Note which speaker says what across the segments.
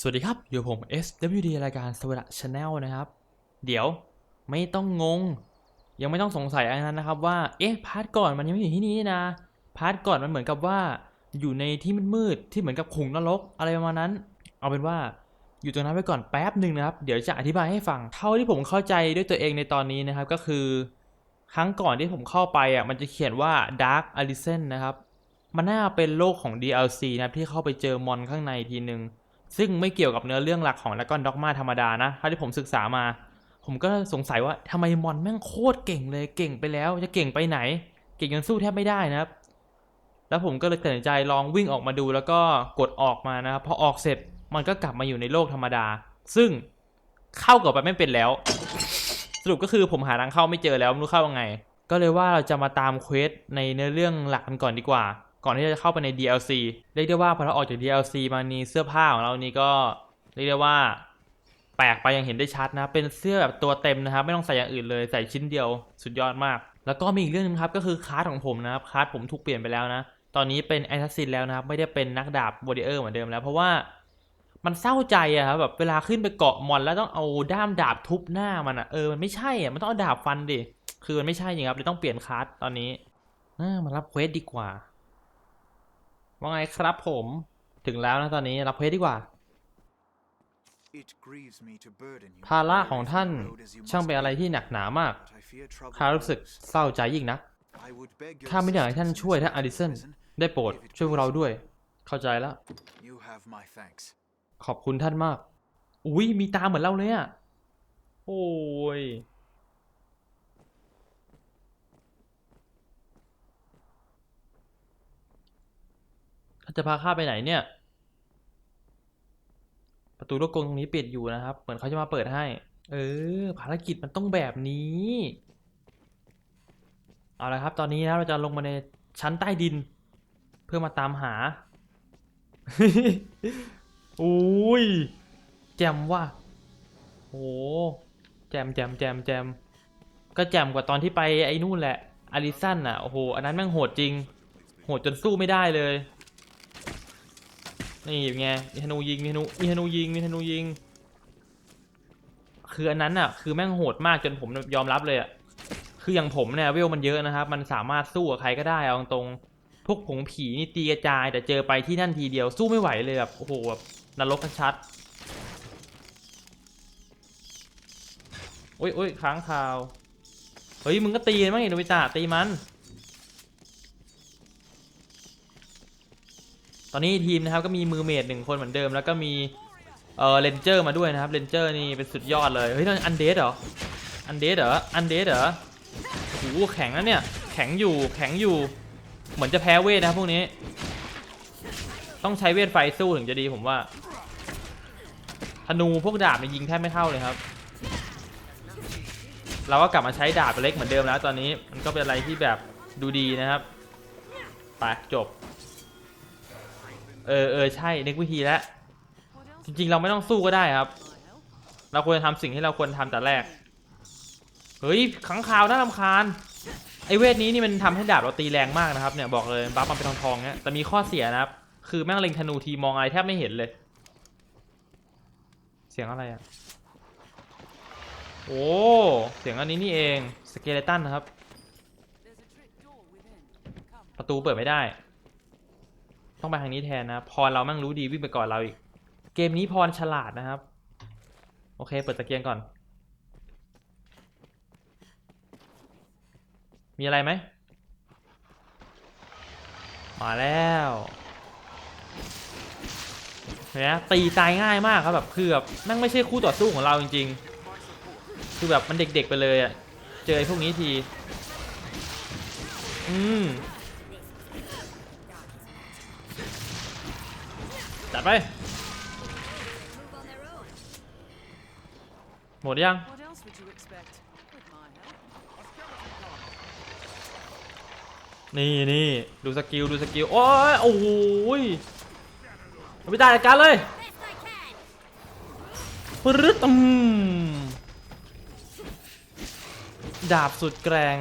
Speaker 1: สวัสดีครับ อยู่ผม SWD รายการสวัสดชาแนลนะครับ เดี๋ยวไม่ต้องงง ยังไม่ต้องสงสัยอะไรนั้นนะครับว่า เอ๊ะ พาร์ทก่อนมันยังไม่อยู่ที่นี่นี่นะ พาร์ทก่อนมันเหมือนกับว่า อยู่ในที่มืดๆที่เหมือนกับขุงนรกอะไรประมาณนั้น เอาเป็นว่าอยู่ตรงนั้นไว้ก่อนแป๊บหนึ่งนะครับ เดี๋ยวจะอธิบายให้ฟัง เท่าที่ผมเข้าใจด้วยตัวเองในตอนนี้นะครับ ก็คือ ครั้งก่อนที่ผมเข้าไปอะมันจะเขียนว่า Dark Arisen นะครับ มันน่าเป็นโลกของ DLC นะครับที่เข้าไปเจอมอนข้างในทีนึง ซึ่งไม่เกี่ยวกับเนื้อเรื่องหลักของ Dragon Dogma ธรรมดานะเท่าที่ผมศึกษามา ผมก็สงสัยว่าทำไมมอนแม่งโคตรเก่งเลยเก่งไปแล้วจะเก่งไปไหน เก่งจนสู้แทบไม่ได้นะครับ แล้วผมก็เลยตัดสินใจลองวิ่งออกมาดูแล้วก็กดออกมานะครับพอออกเสร็จมันก็กลับมาอยู่ในโลกธรรมดา ซึ่งเข้ากับไปไม่เป็นแล้ว สรุปก็คือผมหาทางเข้าไม่เจอแล้วไม่รู้เข้ายังไง ก็เลยว่าเราจะมาตามเควสในเนื้อเรื่องหลักกันก่อนดีกว่า ก่อนที่จะเข้าไปใน DLC เรียกได้ว่าพอเราออกจาก DLC มานี่เสื้อผ้าของเรานี่ก็เรียกได้ว่าแปลกไปย่างเห็นได้ชัดนะ เป็นเสื้อแบบตัวเต็มนะครับ ไม่ต้องใส่อย่างอื่นเลย ใส่ชิ้นเดียวสุดยอดมาก แล้วก็มีอีกเรื่องนึงครับ ก็คือคาร์ดของผมนะครับ คาร์ดผมถูกเปลี่ยนไปแล้วนะ ตอนนี้เป็นแอสซัสซินแล้วนะครับ ไม่ได้เป็นนักดาบวอริเออร์เหมือนเดิมแล้ว เพราะว่ามันเศร้าใจอะครับแบบเวลาขึ้นไปเกาะมอนแล้วต้องเอาด้ามดาบทุบหน้ามันอะเออ มันไม่ใช่อะมันต้องเอาดาบฟันดิ คือมันไม่ใช่จริงครับเลยต้องเปลี่ยนคาร์ดตอนนี้อ่ามารับเควสดีกว่า ว่าไงครับผมถึงแล้วนะตอนนี้รับเควสดีกว่า ภาระของท่านช่างเป็นอะไรที่หนักหนามากข้ารู้สึกเศร้าใจยิ่งนักข้าไม่อยากให้ท่านช่วยท่านอดิสันได้โปรดช่วยพวกเราด้วย เข้าใจแล้ว ขอบคุณท่านมาก อุ้ยมีตาเหมือนเราเลยอะโอ้ย ท่าน จะพาข้าไปไหนเนี่ย ประตูลูกกรงตรงนี้ปิดอยู่นะครับ เหมือนเขาจะมาเปิดให้ เออ ภารกิจมันต้องแบบนี้ เอาละครับ ตอนนี้นะเราจะลงมาในชั้นใต้ดิน เพื่อมาตามหาอุ้ยแจมว่ะโอ้แจมแจมแจมแจมก็แจมกว่าตอนที่ไปไอ้นู่นแหละอาริสันอะโอ้โหอันนั้นแม่งโหดจริง โหดจนสู้ไม่ได้เลย นี่เป็นไงมีธนูยิงมีธนูมีธนูยิงมีธนูยิง คืออันนั้นอะ คือแม่งโหดมากจนผมยอมรับเลยอะคืออย่างผมเนี่ยเวลมันเยอะนะครับ มันสามารถสู้กับใครก็ได้เอาตรงๆพวกผงผีนี่ตีกระจาย แต่เจอไปที่นั่นทีเดียวสู้ไม่ไหวเลยแบบโอ้โหแบบนรกชัดโอ้ยโอ้ยค้างคาว เฮ้ย มึงก็ตีมั้งเห็นโนบิตะตีมัน ตอนนี้ทีมนะครับก็มีมือเมดหนึ่งคนเหมือนเดิม แล้วก็มีเออเลนเจอร์มาด้วยนะครับเลนเจอร์นี่เป็นสุดยอดเลยเฮ้ยนั่นอันเดสเหรออันเดสเหรออันเดสเหรอโอ้โหแข็งนะเนี่ยแข็งอยู่แข็งอยู่ เหมือนจะแพ้เวทนะครับพวกนี้ ต้องใช้เวทไฟสู้ถึงจะดีผมว่าธนูพวกดาบเนี่ยยิงแทบไม่เข้าเลยครับ เราก็กลับมาใช้ดาบเล็กเหมือนเดิมแล้วตอนนี้มันก็เป็นอะไรที่แบบดูดีนะครับไปจบ เออเออใช่นึกวิธีแล้วจริง ๆ เราไม่ต้องสู้ก็ได้ครับ เราควรจะทำสิ่งที่เราควรทำแต่แรก เฮ้ยขังข่าวน่ารำคาญไอเวทนี้นี่มันทำให้ดาบเราตีแรงมากนะครับเนี่ยบอกเลยบัฟมันเป็นทองทองเนี่ยแต่มีข้อเสียนะครับ คือแม่งเล็งธนูทีมองอะไรแทบไม่เห็นเลย เสียงอะไรอะโอ้เสียงอันนี้นี่เองสเกเลตันนะครับ ประตูเปิดไม่ได้ ต้องไปทางนี้แทนนะพรเราแม่งรู้ดีวิ่งไปก่อนเราอีก เกมนี้พรฉลาดนะครับ โอเค เปิดตะเกียงก่อน มีอะไรไหม มาแล้วเห็นไหมตีตายง่ายมากครับแบบคือแบบแม่งไม่ใช่คู่ต่อสู้ของเราจริง ๆ คือแบบมันเด็กๆไปเลยอะเจอไอ้พวกนี้ที อืม จัดไป หมดยัง
Speaker 2: What else would you expect? With my help.
Speaker 1: นี่นี่ดูสกิลดูสกิลโอ้ยโอ้โหยเอาไปได้จัดการเลยปรึ๊ดอืมดาบสุดแกร่ง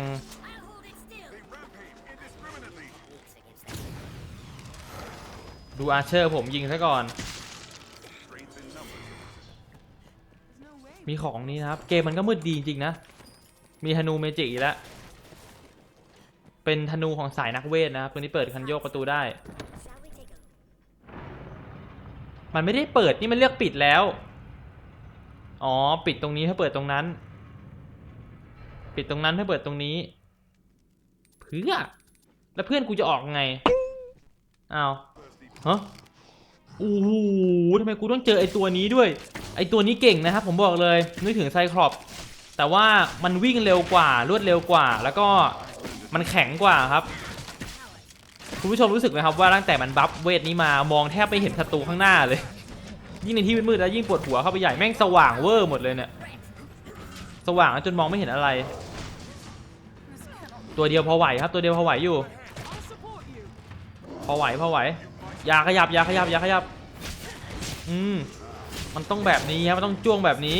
Speaker 1: ดูอาเชอร์ผมยิงซะก่อน มีของนี้นะครับ เกมมันก็มืดดีจริงนะ มีธนูเมจิกแล้ว เป็นธนูของสายนักเวทนะครับตัวนี้เปิดคันโยกประตูได้ มันไม่ได้เปิดนี่มันเลือกปิดแล้ว อ๋อปิดตรงนี้เพื่อเปิดตรงนั้น ปิดตรงนั้นเพื่อเปิดตรงนี้ เพื่อ แล้วเพื่อนกูจะออกไง อ้าว ฮะโอ้โหทำไมกูต้องเจอไอตัวนี้ด้วย ไอตัวนี้เก่งนะครับ ผมบอกเลย นึกถึงไซคลอป แต่ว่ามันวิ่งเร็วกว่ารวดเร็วกว่า แล้วก็มันแข็งกว่าครับ คุณผู้ชมรู้สึกไหมครับว่าตั้งแต่มันบัฟเวทนี้มามองแทบไม่เห็นศัตรูข้างหน้าเลย ยิ่งในที่มืดๆแล้วยิ่งปวดหัวเข้าไปใหญ่แม่งสว่างเวอร์หมดเลยเนี่ย สว่างจนมองไม่เห็นอะไร ตัวเดียวพอไหวครับ ตัวเดียวพอไหวอยู่ พอไหวพอไหว อย่าขยับอย่าขยับอย่าขยับ อืม มันต้องแบบนี้ครับ มันต้องจ้วงแบบนี้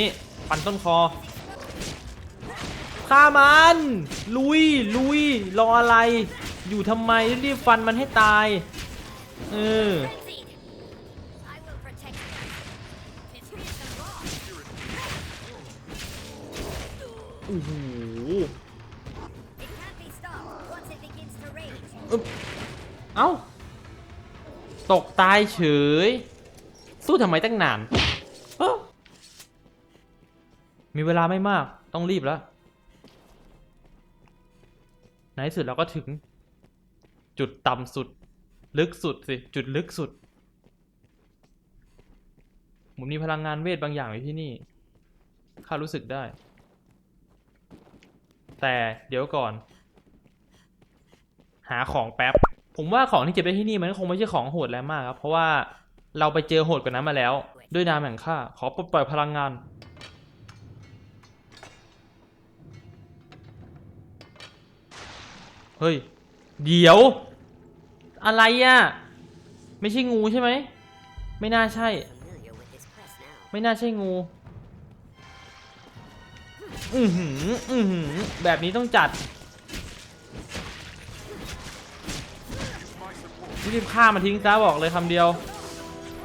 Speaker 1: ปันต้นคอ ฆ่ามัน ลุย ลุย รออะไร อยู่ทำไม รีบฟันมันให้ตาย เออ
Speaker 3: frenzied. I will protect you. It's hit the rock.
Speaker 1: โอ้โห
Speaker 3: It can't be stopped once it begins to rage.
Speaker 1: อึ๊บเอ้า ตกตายเฉย สู้ทำไมตั้งนานมีเวลาไม่มากต้องรีบแล้วในที่สุดเราก็ถึง จุดต่ำสุด ลึกสุดสิ จุดลึกสุดผมมีพลังงานเวทบางอย่างอยู่ที่นี่ ข้ารู้สึกได้ แต่เดี๋ยวก่อน หาของแป๊บ ผมว่าของที่เก็บได้ที่นี่มันก็คงไม่ใช่ของโหดแล้วมากครับเพราะว่าเราไปเจอโหดกว่านั้นมาแล้ว ด้วยนามแห่งข้าขอปลดปล่อยพลังงาน เฮ้ย เดี๋ยว อะไรอะ่ะ ไม่ใช่งูใช่ไหม ไม่น่าใช่ ไม่น่าใช่งู อือหือ อือหือ แบบนี้ต้องจัด รีบฆ่ามันทิ้งซะบอกเลยคำเดียว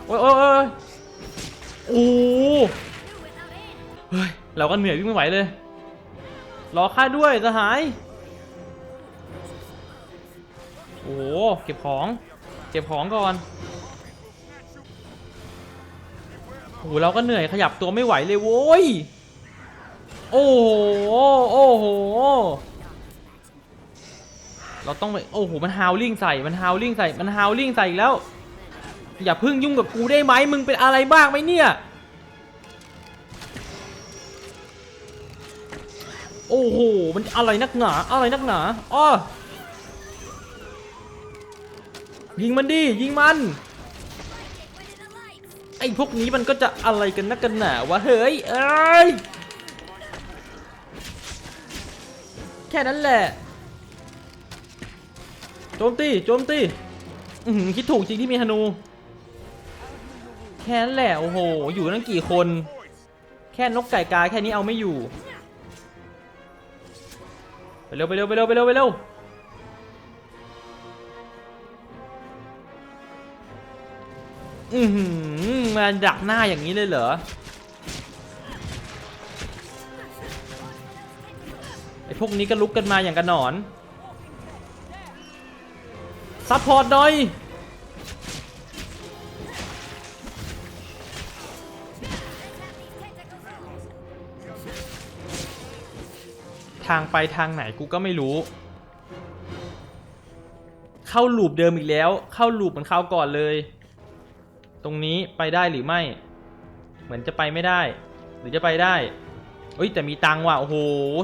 Speaker 1: โอ้ยโอ้ยโอ้ยโอ้โห
Speaker 3: Do without aid.
Speaker 1: เฮ้ยเราก็เหนื่อยวิ่งไม่ไหวเลย รอข้าด้วยสหาย โอ้โห เก็บของ เก็บของก่อนโอ้โหเราก็เหนื่อยขยับตัวไม่ไหวเลยโว้ย โอ้โห โอ้โห เราต้องไปโอ้โหมันฮาวลิ่งใส่มันฮาวลิ่งใส่มันฮาวลิ่งใส่อีกแล้ว อย่าเพิ่งยุ่งกับกูได้ไหมมึงเป็นอะไรบ้างไหมเนี่ยโอ้โห มันอะไรนักหนา อะไรนักหนาอ้อยิงมันดิ ยิงมัน ไอ้พวกนี้มันก็จะอะไรกันนักกันหนาวะ เฮ้ย เอ้ย แค่นั้นแหละ จมตีโจมตีคิดถูกจริงที่มีธนู แค่นั้นแหละโอ้โห อยู่ตั้งกี่คน แค่นกไก่กาแค่นี้เอาไม่อยู่ ไปเร็วไปเร็วไปเร็วไปเร็วไปเร็วอือหือมาดักหน้าอย่างนี้เลยเหรอไอพวกนี้ก็ลุกกันมาอย่างกันหนอน ซัพพอร์ตหน่อย ทางไปทางไหนกูก็ไม่รู้ เข้าลูปเดิมอีกแล้ว เข้าลูปเหมือนคราวก่อนเลย ตรงนี้ไปได้หรือไม่ เหมือนจะไปไม่ได้ หรือจะไปได้เอ้ยแต่มีตังค์ว่ะโอ้โห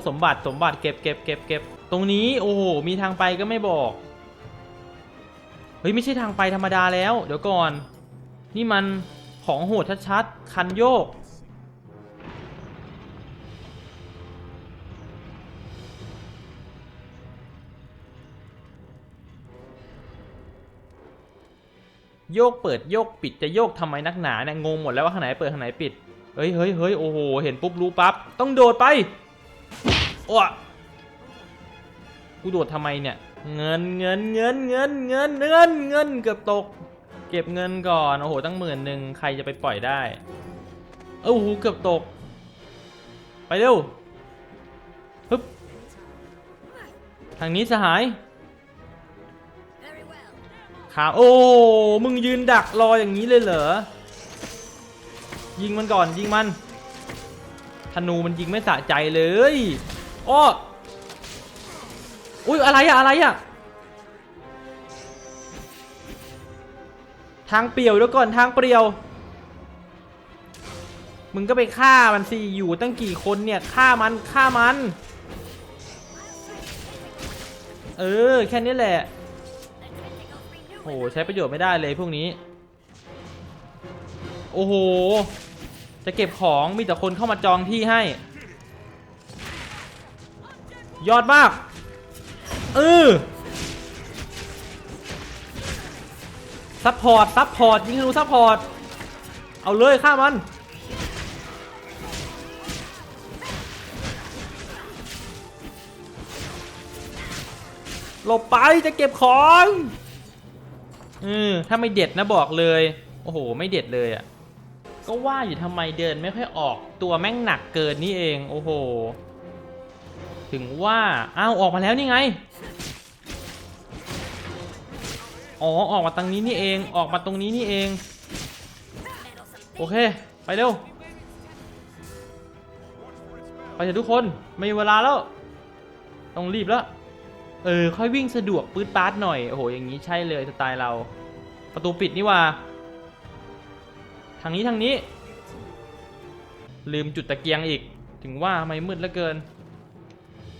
Speaker 1: สมบัติสมบัติเก็บเก็บเก็บเก็บตรงนี้โอ้โหมีทางไปก็ไม่บอก เฮ้ยไม่ใช่ทางไปธรรมดาแล้ว เดี๋ยวก่อน นี่มันของโหดชัดๆ คันโยก โยกเปิดโยกปิดจะโยกทำไมนักหนาเนี่ยงงหมดแล้วว่าข้างไหนเปิดข้างไหนปิด เฮ้ยเฮ้ยเฮ้ยโอ้โห เห็นปุ๊บรู้ปั๊บ ต้องโดดไปโอ้กูโดดทำไมเนี่ย เงินเงินเงินเงินเงินเงินเงินเกือบตก เก็บเงินก่อนโอ้โหตั้งหมื่นหนึ่งใครจะไปปล่อยได้เอ้าโอ้โหเกือบตก ไปเร็วฮึบทางนี้สหายขาโอ้มึงยืนดักรออย่างนี้เลยเหรอยิงมันก่อนยิงมันธนูมันยิงไม่สะใจเลยอ้อ อุ้ยอะไรอะอะไรอะทางเปลี่ยวเดี๋ยวก่อนทางเปลี่ยว มึงก็ไปฆ่ามันสิอยู่ตั้งกี่คนเนี่ยฆ่ามันฆ่ามัน เออแค่นี้แหละโอ้โหใช้ประโยชน์ไม่ได้เลยพวกนี้ โอ้โห จะเก็บของมีแต่คนเข้ามาจองที่ให้ ยอดมาก เออซัพพอร์ตซัพพอร์ตยิงธนูซัพพอร์ตเอาเลยฆ่ามันหลบไปจะเก็บของอืมถ้าไม่เด็ดนะบอกเลย โอ้โห ไม่เด็ดเลยอะ่ะ ก็ว่าอยู่ทำไมเดินไม่ค่อยออก ตัวแม่งหนักเกินนี่เอง โอ้โห ถึงว่าอ้าวออกมาแล้วนี่ไง อ๋อออกมาตรงนี้นี่เองออกมาตรงนี้นี่เอง โอเค ไปเร็ว ไปเถอะทุกคนไม่มีเวลาแล้ว ต้องรีบแล้ว เออ ค่อยวิ่งสะดวกปื๊ดปาร์ดหน่อยโอ้โหอย่างนี้ใช่เลยสไตล์เรา ประตูปิดนี่ว่า ทางนี้ทางนี้ ลืมจุดตะเกียงอีก ถึงว่าทำไมมืดเหลือเกิน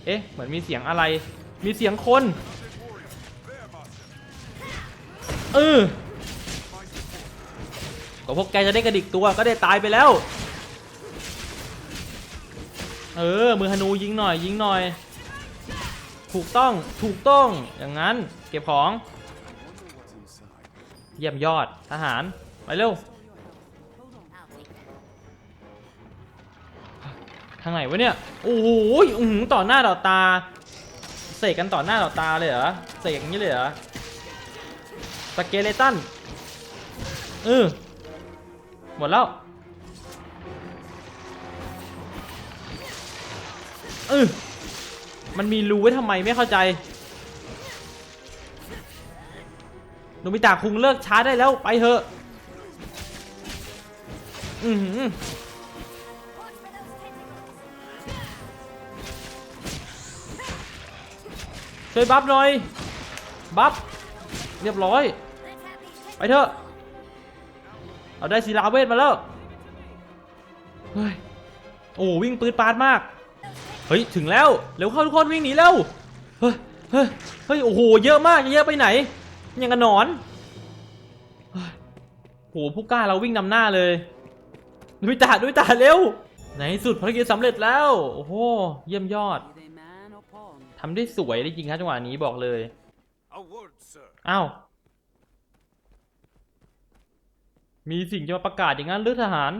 Speaker 1: เอ๊ะ เหมือนมีเสียงอะไร มีเสียงคน เออก็พวกแกจะได้กระดิกตัวก็ได้ตายไปแล้ว เออ มือธนูยิงหน่อย ยิงหน่อย ถูกต้อง ถูกต้อง อย่างนั้น เก็บของ เยี่ยมยอด ทหาร ไปเร็วางไหนวะเนี่ย โอ้โหอื้อหือต่อหน้าต่อตา เสกกันต่อหน้าต่อตาเลยเหรอ เสกอย่างนี้เลยเหรอ สเกเลตันเออหมดแล้วเออมันมีรูไว้ทำไมไม่เข้าใจโนบิตะคุงเลิกช้าได้แล้วไปเถอะ อือ ช่วยบัฟหน่อย บัฟ เรียบร้อย ไปเถอะ เอาได้ศิลาเวทมาแล้ว เฮ้ย โอ้วิ่งปืนปาดมาก เฮ้ย ถึงแล้ว เร็วเข้าทุกคนวิ่งหนีเร็ว เฮ้ย เฮ้ย เฮ้ย โอ้โห เยอะมากเยอะไปไหน ยังกันหนอนโอ้โหผู้กล้าเราวิ่งนำหน้าเลยดุยตาดุยตาเร็ว ในสุดภารกิจสำเร็จแล้ว โอ้โห เยี่ยมยอด ทำได้สวยได้จริงครับจังหวะนี้บอกเลย
Speaker 4: A word, sir.
Speaker 1: อ้าวมีสิ่งจะมาประกาศอย่างนั้นหรือทหาร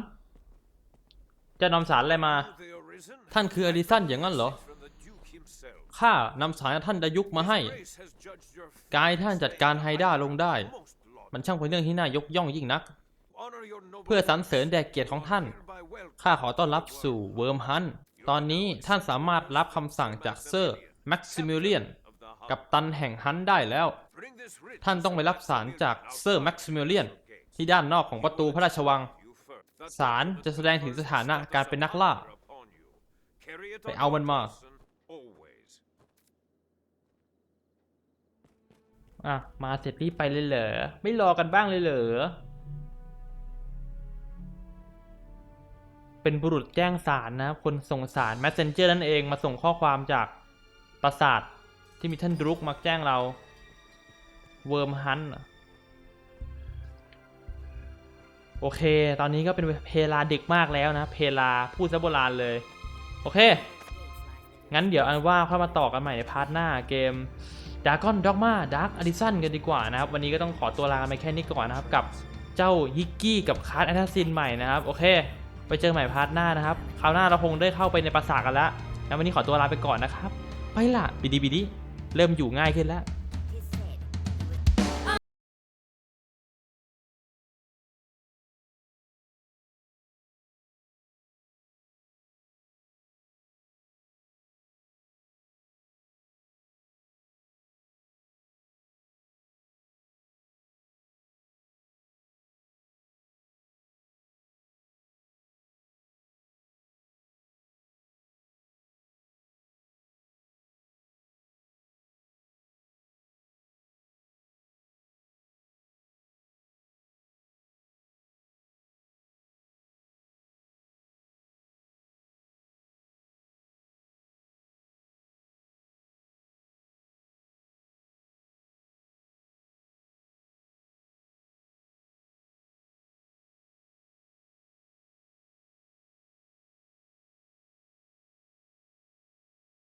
Speaker 1: จะนำสารอะไรมา
Speaker 4: The arisen
Speaker 1: ท่านคืออดิสันอย่างนั้นเหรอ
Speaker 4: from the Duke himself.
Speaker 1: ข้านำสารท่านดายุกมาให้
Speaker 4: His grace has judged your
Speaker 1: กายท่านจัดการไฮด้าลงได้
Speaker 4: most laudable.
Speaker 1: มันช่างเป็นเรื่องที่น่ายกย่องยิ่งนัก
Speaker 4: Honor your noble
Speaker 1: เพื่อสรรเสริญแด่เกียรติของท่าน
Speaker 4: hereby welcome
Speaker 1: ข้าขอต้อนรับสู่เวิร์มฮันต์ตอนนี้ท่านสามารถรับคำสั่งจากเซอร์ แม็กซิมิเลียนกับตันแห่งฮันได้แล้ว ท่านต้องไปรับสารจากเซอร์แม็กซิมิเลียนที่ด้านนอกของประตูพระราชวัง สารจะแสดงถึงสถานะการเป็นนักล่า ไปเอามันมาอะ มาเสร็จรีบไปเลยเหรอ ไม่รอกันบ้างเลยเหรอ เป็นบุรุษแจ้งสารนะครับคนส่งสาร messenger นั่นเองมาส่งข้อความจาก ปราสาทที่มีท่านดรุกมาแจ้งเรา เวิร์มฮันโอเค ตอนนี้ก็เป็นเพลาดึกมากแล้วนะ เพลาพูดซะโบราณเลย โอเค งั้นเดี๋ยวอันว่าค่อยมาต่อกันใหม่ในพาร์ทหน้าเกมดากอนด็อกมาดาร์กอดิสันกันดีกว่านะครับ วันนี้ก็ต้องขอตัวลาไปแค่นี้ก่อนนะครับ กับเจ้าฮิกกี้กับคาร์ดแอสซินใหม่นะครับ โอเค ไปเจอใหม่พาร์ทหน้านะครับ คราวหน้าเราคงได้เข้าไปในปราสาทกันแล้วงั้นวันนี้ขอตัวลาไปก่อนนะครับ ไปละบิดีบิดีเริ่มอยู่ง่ายขึ้นแล้ว